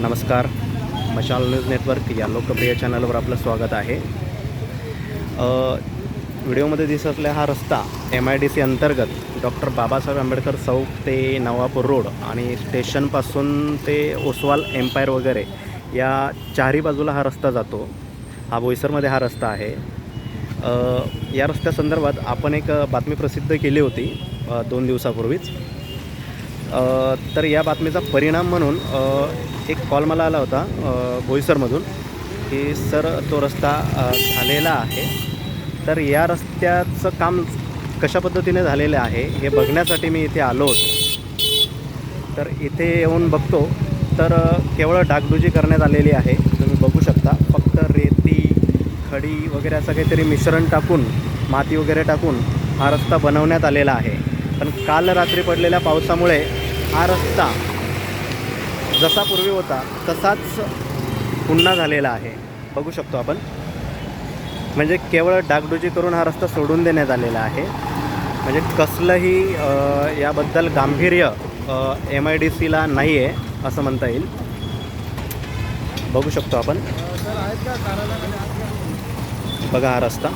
नमस्कार. मशाल news network या लोकप्रिय चॅनलवर आपलं स्वागत आहे. व्हिडिओमध्ये दिसत असलेला हा रस्ता एम आय डी सी अंतर्गत डॉक्टर बाबासाहेब आंबेडकर चौक ते नवापूर रोड आणि स्टेशनपासून ते ओसवाल एम्पायर वगैरे या चारही बाजूला हा रस्ता जातो. हा बोईसरमध्ये हा रस्ता आहे. या रस्त्यासंदर्भात आपण एक बातमी प्रसिद्ध केली होती दोन दिवसापूर्वीच. तर या बातमीचा परिणाम म्हणून एक कॉल मला आला होता भोईसरमधून बोईसरमधून की सर तो रस्ता झालेला आहे. तर या रस्त्याचं काम कशा पद्धतीने झालेलं आहे हे बघण्यासाठी मी इथे आलो होतो. तर इथे येऊन बघतो तर केवळ डागडुजी करण्यात आलेली आहे तुम्ही बघू शकता. फक्त रेती खडी वगैरे असं काहीतरी मिश्रण टाकून माती वगैरे टाकून हा रस्ता बनवण्यात आलेला आहे. पण काल रात्री पडलेल्या पावसामुळे हा रस्ता जसा पूर्वी होता तसाच पुन्हा झालेला आहे. बघू शकतो आपण. म्हणजे केवळ डागडुजी करून हा रस्ता सोडून देण्यात आलेला आहे. म्हणजे कसलंही याबद्दल गांभीर्य एम आय डी सीला नाही आहे असं म्हणता येईल. बघू शकतो आपण. बघा हा रस्ता.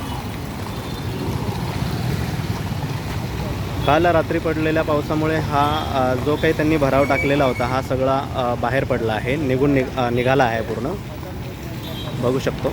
काल रात्री पडलेल्या पावसामुळे हा जो काही त्यांनी भराव टाकलेला होता हा सगळा बाहेर पडला आहे. निघून निघ निघाला आहे पूर्ण. बघू शकतो.